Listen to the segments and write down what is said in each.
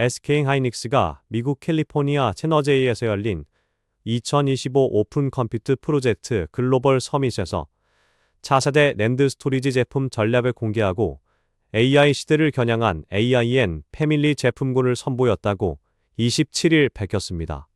SK 하이닉스가 미국 캘리포니아 채너제이에서 열린 2025 오픈 컴퓨트 프로젝트 글로벌 서밋에서 차세대 랜드 스토리지 제품 전략을 공개하고 AI 시대를 겨냥한 AIN 패밀리 제품군을 선보였다고 27일 밝혔습니다.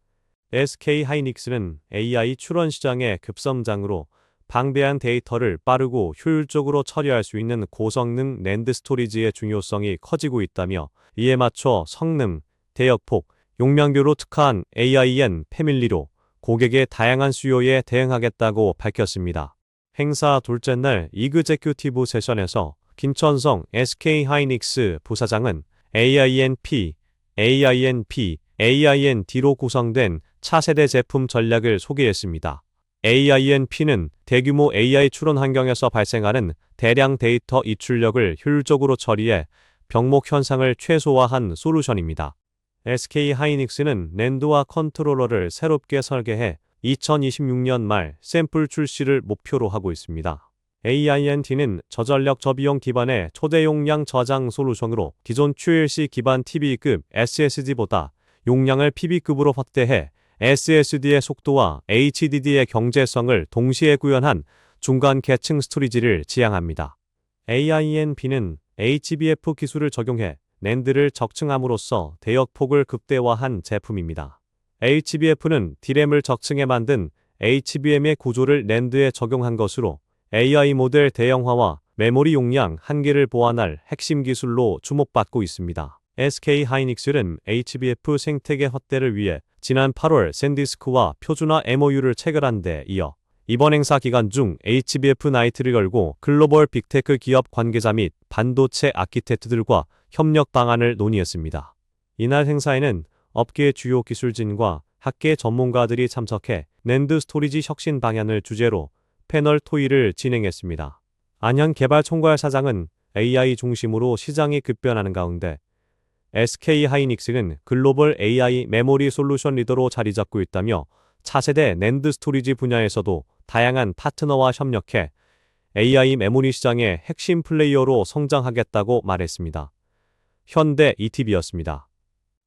SK 하이닉스는 AI 출원 시장의 급성장으로 방대한 데이터를 빠르고 효율적으로 처리할 수 있는 고성능 랜드 스토리지의 중요성이 커지고 있다며 이에 맞춰 성능, 대역폭, 용량별로 특화한 AIN 패밀리로 고객의 다양한 수요에 대응하겠다고 밝혔습니다. 행사 둘째 날 이그제큐티브 세션에서 김천성 SK 하이닉스 부사장은 AINP, AINP, AIND로 구성된 차세대 제품 전략을 소개했습니다. AINP는 대규모 AI 추론 환경에서 발생하는 대량 데이터 이출력을 효율적으로 처리해 병목 현상을 최소화한 솔루션입니다. SK 하이닉스는 랜드와 컨트롤러를 새롭게 설계해 2026년 말 샘플 출시를 목표로 하고 있습니다. AINT는 저전력 저비용 기반의 초대 용량 저장 솔루션으로 기존 QLC 기반 TV급 SSD보다 용량을 PB급으로 확대해 SSD의 속도와 HDD의 경제성을 동시에 구현한 중간 계층 스토리지를 지향합니다. AINP는 HBF 기술을 적용해 랜드를 적층함으로써 대역폭을 극대화한 제품입니다. HBF는 D램을 적층해 만든 HBM의 구조를 랜드에 적용한 것으로 AI 모델 대형화와 메모리 용량 한계를 보완할 핵심 기술로 주목받고 있습니다. SK 하이닉스는 HBF 생태계 확대를 위해 지난 8월 샌디스크와 표준화 MOU를 체결한 데 이어 이번 행사 기간 중 HBF 나이트를 열고 글로벌 빅테크 기업 관계자 및 반도체 아키텍트들과 협력 방안을 논의했습니다. 이날 행사에는 업계의 주요 기술진과 학계 전문가들이 참석해 랜드 스토리지 혁신 방향을 주제로 패널 토의를 진행했습니다. 안현 개발 총괄 사장은 AI 중심으로 시장이 급변하는 가운데 SK 하이닉스는 글로벌 AI 메모리 솔루션 리더로 자리 잡고 있다며 차세대 낸드 스토리지 분야에서도 다양한 파트너와 협력해 AI 메모리 시장의 핵심 플레이어로 성장하겠다고 말했습니다. 현대 ETV였습니다.